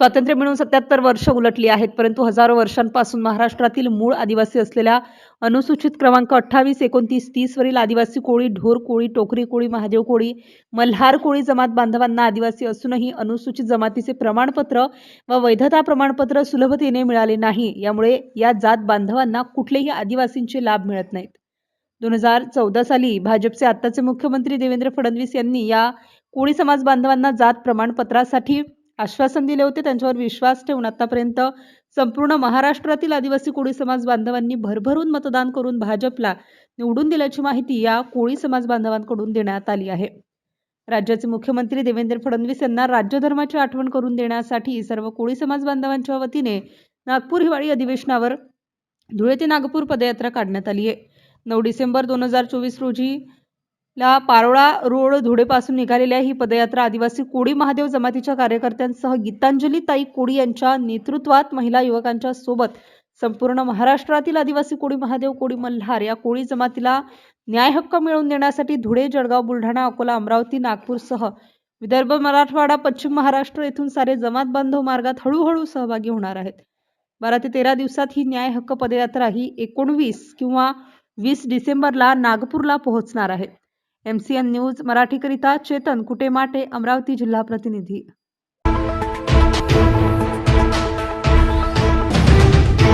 स्वातंत्र्य मिळून सत्याहत्तर वर्ष उलटली आहेत परंतु हजारो वर्षांपासून महाराष्ट्रातील मूळ आदिवासी असलेल्या अनुसूचित क्रमांक अठ्ठावीस एकोणतीस तीस वरील आदिवासी कोळी ढोर कोळी टोकरी कोळी महादेव कोळी मल्हार कोळी जमात बांधवांना आदिवासी असूनही अनुसूचित जमातीचे प्रमाणपत्र व वैधता प्रमाणपत्र सुलभतेने मिळाले नाही. यामुळे या जात बांधवांना कुठलेही आदिवासींचे लाभ मिळत नाहीत. दोन हजार चौदा साली भाजपचे आत्ताचे मुख्यमंत्री देवेंद्र फडणवीस यांनी या कोळी समाज बांधवांना जात प्रमाणपत्रासाठी आश्वासन दिले होते त्यांच्यावर विश्वास ठेवून आतापर्यंत संपूर्ण महाराष्ट्रातील आदिवासी कोळी समाज बांधवांनी भरभरून मतदान करून भाजपला निवडून दिल्याची माहिती या कोळी समाज बांधवांकडून देण्यात आली आहे. राज्याचे मुख्यमंत्री देवेंद्र फडणवीस यांना राज्यधर्माची आठवण करून देण्यासाठी सर्व कोळी समाज बांधवांच्या वतीने नागपूर हिवाळी अधिवेशनावर धुळे ते नागपूर पदयात्रा काढण्यात आली आहे. नऊ डिसेंबर दोन हजार चोवीस रोजी ला पारोळा रोड धुळेपासून निघालेल्या ही पदयात्रा आदिवासी कोळी महादेव जमातीच्या कार्यकर्त्यांसह गीतांजली ताई कोळी यांच्या नेतृत्वात महिला युवकांच्या सोबत संपूर्ण महाराष्ट्रातील आदिवासी कोळी महादेव कोळी मल्हार या कोळी जमातीला न्याय हक्क मिळवून देण्यासाठी धुळे जळगाव बुलढाणा अकोला अमरावती नागपूरसह विदर्भ मराठवाडा पश्चिम महाराष्ट्र येथून सारे जमात बांधव मार्गात हळूहळू सहभागी होणार आहेत. बारा ते तेरा दिवसात ही न्याय हक्क पदयात्रा ही एकोणवीस किंवा वीस डिसेंबरला नागपूरला पोहोचणार आहे. एम सी एन न्यूज मराठीकरिता चेतन कुटेमाटे अमरावती जिल्हा प्रतिनिधी